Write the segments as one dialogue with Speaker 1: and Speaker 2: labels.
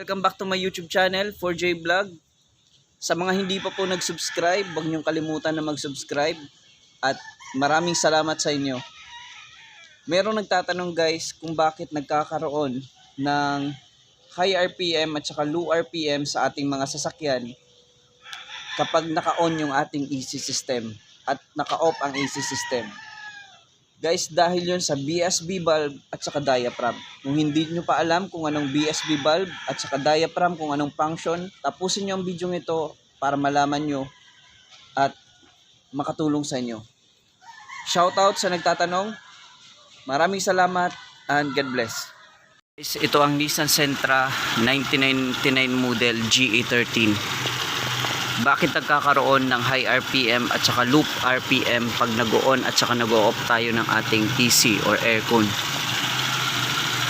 Speaker 1: Welcome back to my YouTube channel, 4J Vlog. Sa mga hindi pa po nag-subscribe, huwag niyong kalimutan na mag-subscribe. At maraming salamat sa inyo. Merong nagtatanong guys kung bakit nagkakaroon ng high RPM at saka low RPM sa ating mga sasakyan kapag naka-on yung ating AC system at naka-off ang AC system. Guys, dahil yun sa BSB valve at saka diaphragm. Kung hindi nyo pa alam kung anong BSB valve at saka diaphragm, kung anong function, tapusin nyo ang video ito para malaman nyo at makatulong sa inyo. Shoutout sa nagtatanong. Maraming salamat and God bless. Guys, ito ang Nissan Sentra 1999 model GE13 bakit nagkakaroon ng high RPM at saka loop RPM pag nag-on at saka nag-off tayo ng ating AC or aircon?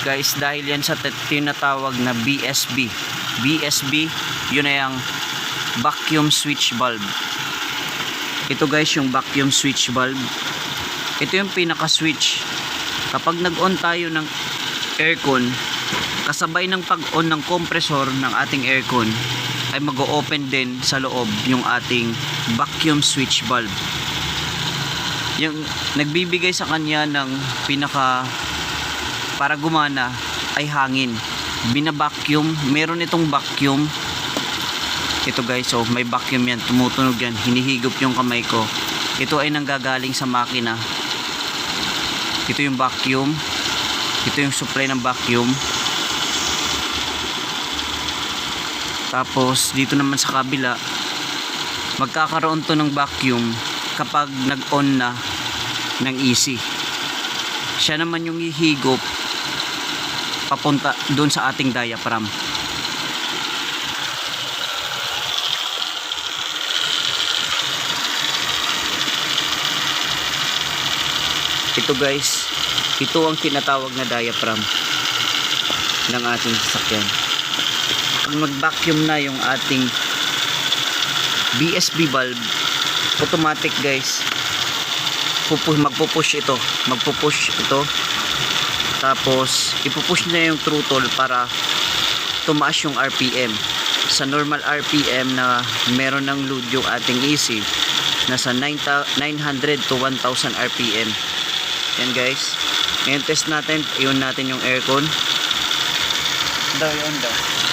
Speaker 1: Guys dahil yan sa tinatawag na BSB BSB yun ay ang vacuum switch valve ito guys yung vacuum switch valve ito yung pinaka switch kapag nag-on tayo ng aircon kasabay ng pag-on ng compressor ng ating aircon ay mag-open din sa loob yung ating vacuum switch valve. Yung nagbibigay sa kanya ng pinaka para gumana ay hangin. Bina-vacuum, meron itong vacuum. Ito guys, oh, may vacuum yan, tumutunog yan, hinihigop yung kamay ko. Ito ay nanggagaling sa makina. Ito yung vacuum. Ito yung supply ng vacuum. Tapos dito naman sa kabila magkakaroon to ng vacuum kapag nag-on na ng AC. Siya naman yung ihigop papunta doon sa ating diaphragm. Ito guys, ito ang tinatawag na diaphragm ng ating sasakyan pag mag-vacuum na yung ating BSB valve. Automatic guys. Pupu magpupush ito. Magpupush ito. Tapos ipupush na yung throttle para tumaas yung RPM sa normal RPM na meron ng load yung ating AC nasa 900 to 1000 RPM yan guys. Ngayon test natin. Iyon natin yung aircon. Daw yun daw